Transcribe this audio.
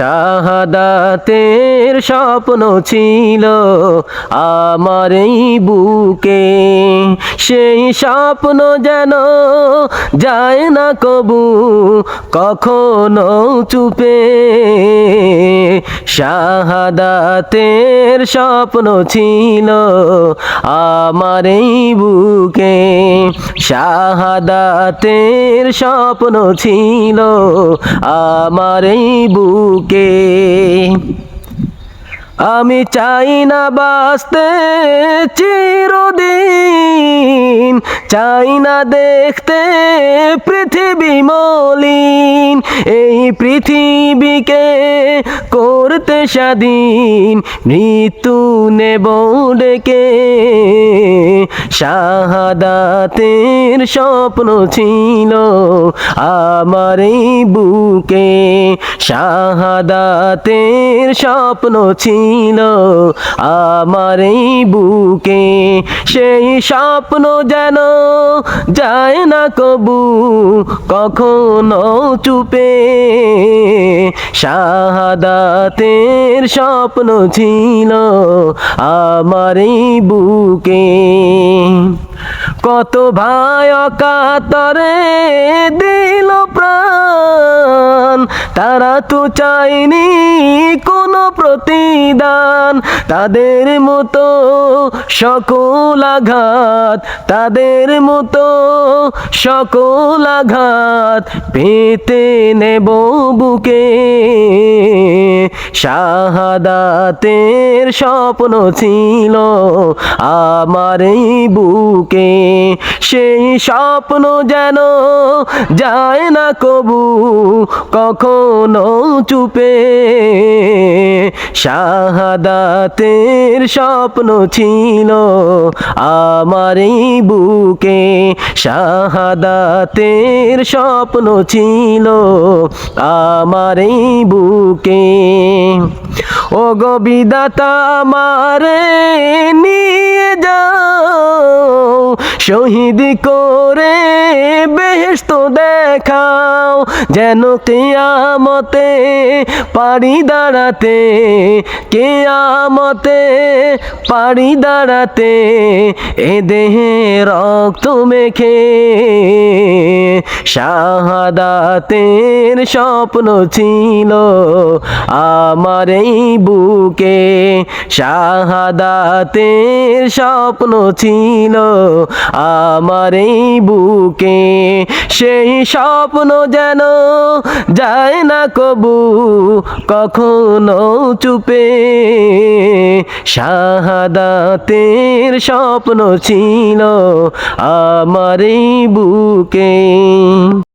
শাহাদাতের স্বপ্ন ছিল আমার এই বুকে। সেই স্বপ্ন যেন যায় না কবু, কখনো চুপে। শাহাদাতের স্বপ্ন ছিল আমার এই বুকে। শাহাদাতের স্বপ্ন ছিল আমার এই বুকে। আমি চাই না বাঁচতে চাই না দেখতে পৃথিবী মলিন, এই পৃথিবীকে করতে স্বাধীন, মৃত্যু নেব ডেকে। শাহাদাতের স্বপ্ন ছিল আমার এই বুকে, শাহাদাতের স্বপ্ন ছিল আমার এই বুকে। সেই স্বপ্ন যেন যায় না কবু কখনো চুপে। শাহাদাতের স্বপ্ন ছিল আমার বুকে। কত ভাই অকাতরে দিল প্রাণ। তারা তো চাইনি কোনো প্রতিদান। তাদের মতো সকল আঘাত, তাদের মতো সকল আঘাত পেতে নেব বুকে। শাহাদাতের স্বপ্ন ছিল আমার বুকে। সেই স্বপ্ন যেন যায় না কবু, কখনো চুপে। শাহাদাতের স্বপ্ন ছিল আমার এই বুকে, শাহাদাতের স্বপ্ন ছিল আমার এই বুকে। ও গো বিদাতা মারে নিয়ে যাও শহীদ করে বেহেস্ত দেখাও, যেন কেয়ামতে পারি দাঁড়াতে, কেয়ামতে পারি দাঁড়াতে, এ দেহে রক্ত মেখে শাহাদাতের স্বপ্ন ছিল আমার এই বুকে, শাহাদাতের স্বপ্ন ছিল আমার এই বুকে সেই স্বপ্ন যেন যায় না কবু, কখনো চুপে। শাহাদাতের স্বপ্ন ছিল আমার এই বুকে।